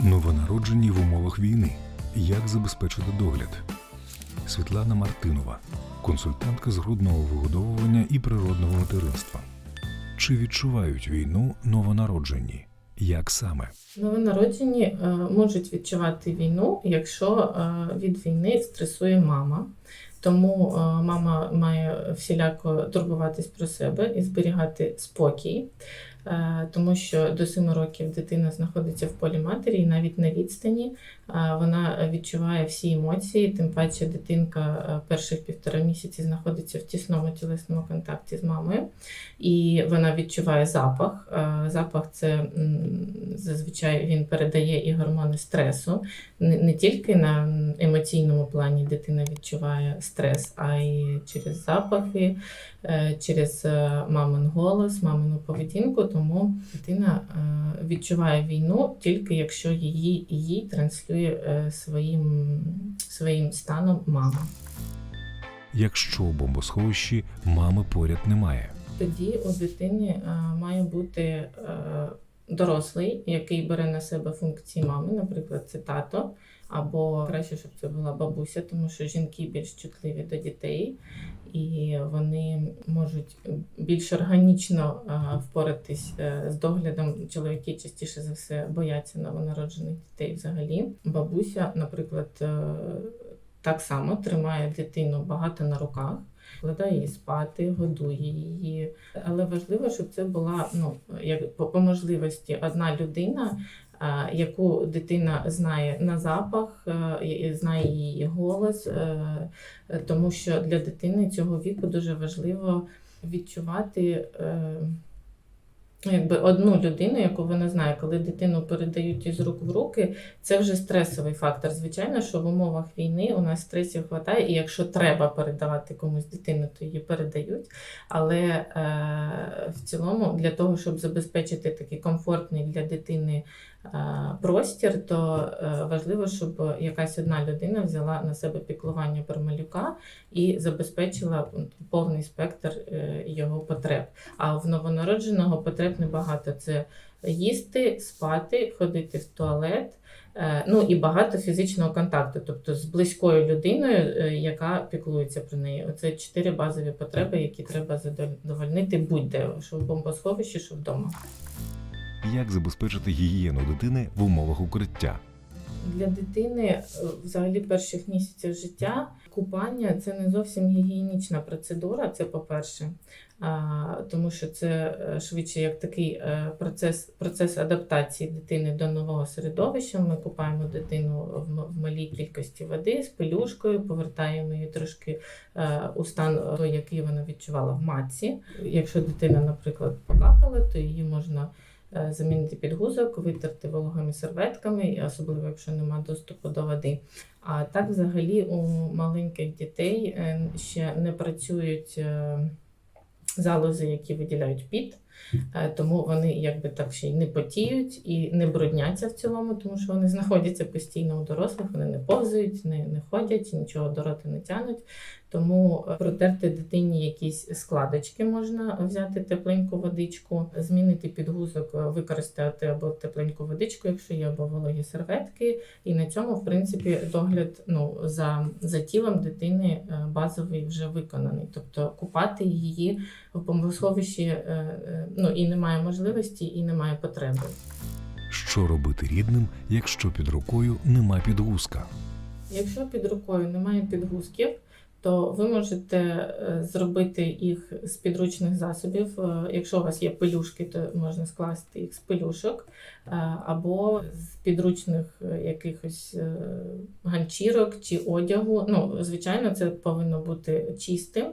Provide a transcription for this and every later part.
Новонароджені в умовах війни. Як забезпечити догляд? Світлана Мартинова, консультантка з грудного вигодовування і природного материнства. Чи відчувають війну новонароджені? Як саме? Новонароджені е, можуть відчувати війну, якщо е, від війни стресує мама. Тому е, мама має всіляко турбуватись про себе і зберігати спокій, тому що до 7 років дитина знаходиться в полі матері, і навіть на відстані е, вона відчуває всі емоції. Тим паче дитинка е, перших півтора місяці знаходиться в тісному тілесному контакті з мамою, і вона відчуває запах. Е, Запах це зазвичай він передає і гормони стресу. Не, тільки на емоційному плані дитина відчуває стрес, а й через запахи, е, через е, мамин голос, мамину поведінку. Тому дитина е, відчуває війну тільки якщо її їй транслює е, своїм, своїм станом мама. Якщо у бомбосховищі мами поряд немає? Тоді у дитини е, має бути дорослий, який бере на себе функції мами, наприклад, це тато, або краще, щоб це була бабуся, тому що жінки більш чутливі до дітей, і вони можуть більш органічно е, впоратись е, з доглядом. Чоловіки частіше за все бояться новонароджених дітей взагалі. Бабуся, наприклад, е, так само тримає дитину багато на руках. Вкладає її спати, годує її. Але важливо, щоб це була ну, як по, по можливості одна людина, яку дитина знає на запах, е, знає її голос, е, е, тому що для дитини цього віку дуже важливо відчувати. Ну, Якби одну людину, яку вона знає, коли дитину передають із рук в руки, це вже стресовий фактор. Звичайно, що в умовах війни у нас стресів вистачає, і якщо треба передавати комусь дитину, то її передають. Але е, в цілому, для того, щоб забезпечити такий комфортний для дитини е, простір, то е, важливо, щоб якась одна людина взяла на себе піклування про малюка і забезпечила повний спектр е, його потреб. А в новонародженого потреб небагато. Це їсти, спати, ходити в туалет. е, Ну і багато фізичного контакту, тобто з близькою людиною, е, яка піклується про неї. Оце чотири базові потреби, які треба задовольнити будь-де, що в бомбосховищі, що вдома. Як забезпечити гігієну дитини в умовах укриття? Для дитини е, взагалі перших місяців життя купання це не зовсім гігієнічна процедура. Це по-перше, тому що це е, швидше як такий е, процес, процес адаптації дитини до нового середовища. Ми купаємо дитину в малій кількості води з пелюшкою, повертаємо її трошки у стан, який вона відчувала в матці. Якщо дитина, наприклад, покакала, то її можна замінити підгузок, витерти вологими серветками, особливо якщо немає доступу до води. А так, взагалі, у маленьких дітей е, ще не працюють е, залози, які виділяють піт. Е, Тому вони якби так ще й не потіють і не брудняться в цілому, тому що вони знаходяться постійно у дорослих, вони не повзають, не, не ходять, нічого до рота не тянуть. Тому е, протерти дитині якісь складочки можна взяти тепленьку водичку, змінити підгузок, е, використати або тепленьку водичку, якщо є, або вологі серветки. І на цьому, в принципі, догляд ну, за, за тілом дитини базовий вже виконаний. Тобто купати її в бомбосховищі е, е, ну, і немає можливості, і немає потреби. Що робити рідним, якщо під рукою нема підгузка? Якщо під рукою немає підгузків, то ви можете е, зробити їх з підручних засобів. Е, Якщо у вас є пелюшки, то можна скласти їх з пелюшок е, або з підручних якихось ганчірок чи одягу. Ну, звичайно, це повинно бути чистим.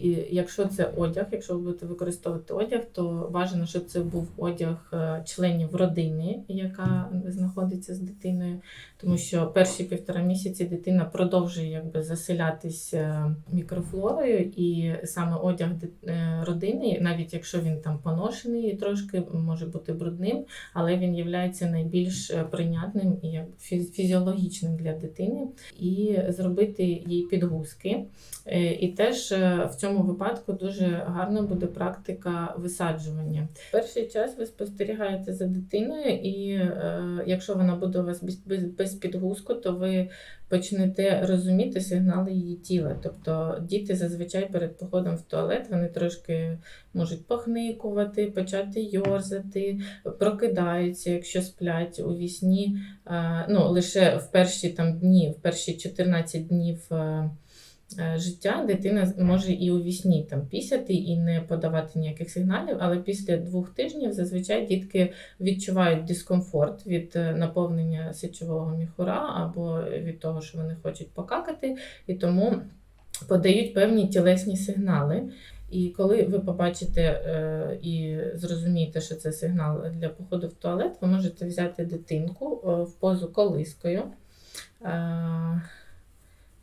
І якщо це одяг, якщо ви будете використовувати одяг, то бажано, щоб це був одяг членів родини, яка знаходиться з дитиною, тому що перші півтора місяці дитина продовжує якби заселятись е, мікрофлорою, і саме одяг е, родини, навіть якщо він там поношений трошки може бути брудним, але він є найбільш е, прийнятним і фізіологічним для дитини, і зробити їй підгузки. Е, І теж е, в цьому випадку дуже гарна буде практика висаджування. Перший час ви спостерігаєте за дитиною, і е, якщо вона буде у вас без підгузку, то ви почнете розуміти сигнали її тіла. Тобто діти зазвичай перед походом в туалет вони трошки можуть похникувати, почати йорзати, прокидаються, якщо сплять у вісні. Е, ну, лише в перші там дні, в перші 14 днів. Е, Життя дитина може і у вісні там пісяти і не подавати ніяких сигналів, але після двох тижнів зазвичай дітки відчувають дискомфорт від е, наповнення сечового міхура або від того, що вони хочуть покакати, і тому подають певні тілесні сигнали. І коли ви побачите е, і зрозумієте, що це сигнал для походу в туалет, ви можете взяти дитинку в позу колискою.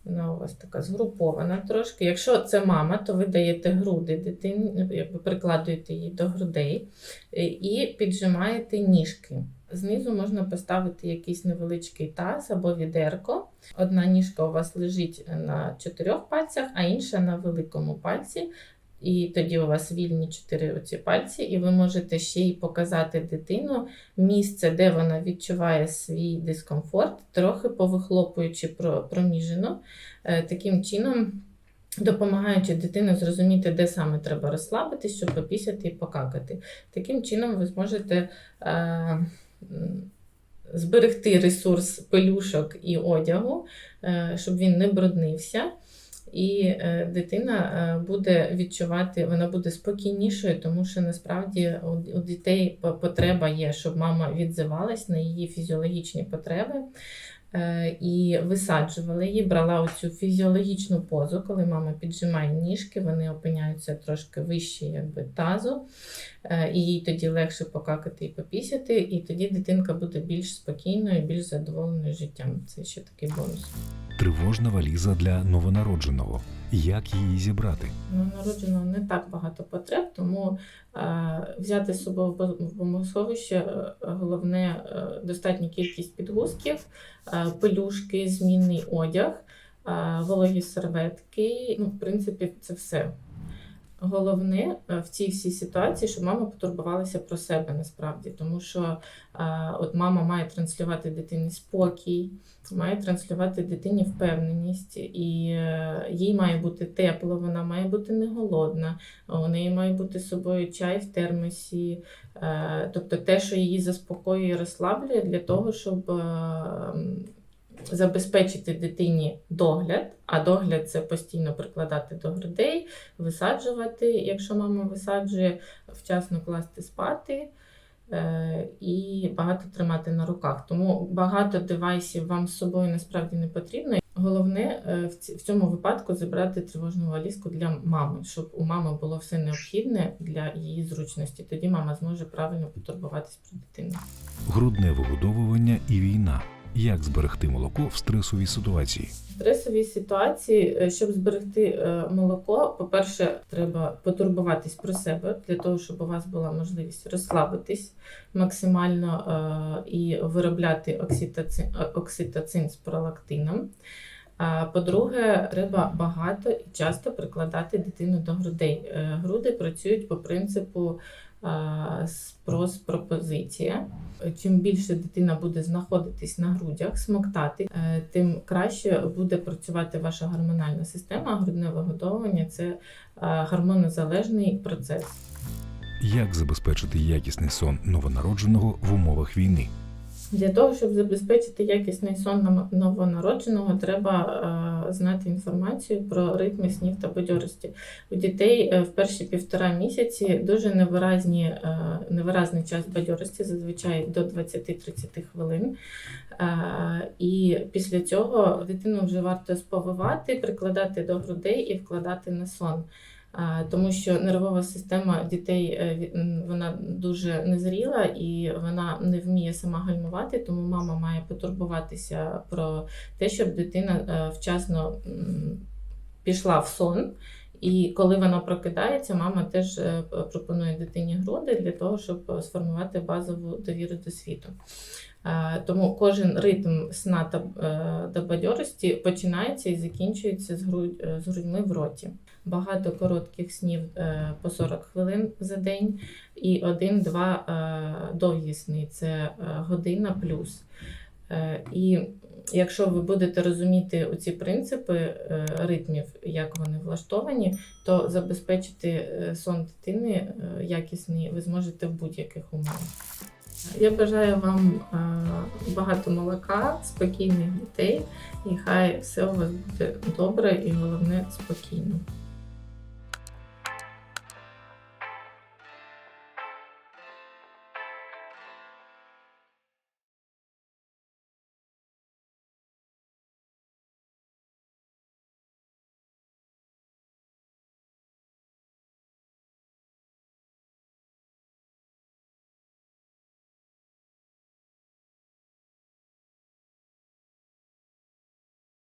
Вона у вас така згрупована трошки. Якщо це мама, то ви даєте груди дитині, якби прикладуєте її до грудей е, і піджимаєте ніжки. Знизу можна поставити якийсь невеличкий таз або відерко. Одна ніжка у вас лежить на чотирьох пальцях, а інша на великому пальці. І тоді у вас вільні чотири оці пальці, і ви можете ще й показати дитину місце, де вона відчуває свій дискомфорт, трохи повихлопуючи про- проміжину. Е, Таким чином, допомагаючи дитину зрозуміти, де саме треба розслабитись, щоб попісяти і покакати. Таким чином, ви зможете. Е, Зберегти ресурс пелюшок і одягу, е, щоб він не бруднився. І е, дитина е, буде відчувати, вона буде спокійнішою, тому що насправді у, у дітей потреба є, щоб мама відзивалась на її фізіологічні потреби. Е, І висаджувала її, брала оцю фізіологічну позу, коли мама піджимає ніжки, вони опиняються трошки вище якби, тазу, Е, і їй тоді легше покакати і попісяти, і тоді дитинка буде більш спокійною, більш задоволеною життям. Це ще такий бонус. Тривожна валіза для новонародженого. Як її зібрати? Ну, народженого не так багато потреб, тому е, взяти з собою в бо- бомбосховище е, головне е, достатня кількість підгузків, е, пелюшки, змінний одяг, е, вологі серветки. Ну, в принципі, це все. Головне е, в цій всій ситуації, щоб мама потурбувалася про себе насправді, тому що е, от мама має транслювати дитині спокій, має транслювати дитині впевненість, і е, їй має бути тепло, вона має бути не голодна, у неї має бути з собою чай в термосі, тобто те, що її заспокоює, і розслаблює для того, щоб. Забезпечити дитині догляд, а догляд це постійно прикладати до грудей, висаджувати, якщо мама висаджує, вчасно класти спати е, і багато тримати на руках. Тому багато девайсів вам з собою насправді не потрібно. Головне е, в цьому випадку зібрати тривожну валізку для мами, щоб у мами було все необхідне для її зручності. Тоді мама зможе правильно потурбуватись про дитину. Грудне вигодовування і війна. Як зберегти молоко в стресовій ситуації? В стресовій ситуації, е, щоб зберегти е, молоко, по-перше, треба потурбуватись про себе для того, щоб у вас була можливість розслабитись максимально е, і виробляти окситоцин, окситоцин з пролактином. А По-друге, треба багато і часто прикладати дитину до грудей. Груди працюють по принципу е, спрос-пропозиція. Чим більше дитина буде знаходитись на грудях, смоктати, е, тим краще буде працювати ваша гормональна система. Грудне вигодовування це е, гормонозалежний процес. Як забезпечити якісний сон новонародженого в умовах війни? Для того, щоб забезпечити якісний сон новонародженого, треба е, знати інформацію про ритми снів та бадьорості. У дітей е, в перші півтора місяці дуже невиразні, е, невиразний час бадьорості, зазвичай до 20-30 хвилин. І після цього дитину вже варто сповивати, прикладати до грудей і вкладати на сон. Тому що нервова система дітей е, вона дуже незріла і вона не вміє сама гальмувати, тому мама має потурбуватися про те, щоб дитина е, вчасно пішла в сон. І коли вона прокидається, мама теж е, пропонує дитині груди для того, щоб сформувати базову довіру до світу. Е, Тому кожен ритм сна та е, до бадьорості починається і закінчується з грудь- е, з грудьми в роті. багато коротких снів е, по 40 хвилин за день і один-два е, довгі сни це е, година плюс. Е, І якщо ви будете розуміти оці принципи е, ритмів, як вони влаштовані, то забезпечити е, сон дитини е, якісний ви зможете в будь-яких умовах. Я бажаю вам е, багато молока, спокійних дітей, і хай все у вас буде добре і головне спокійно.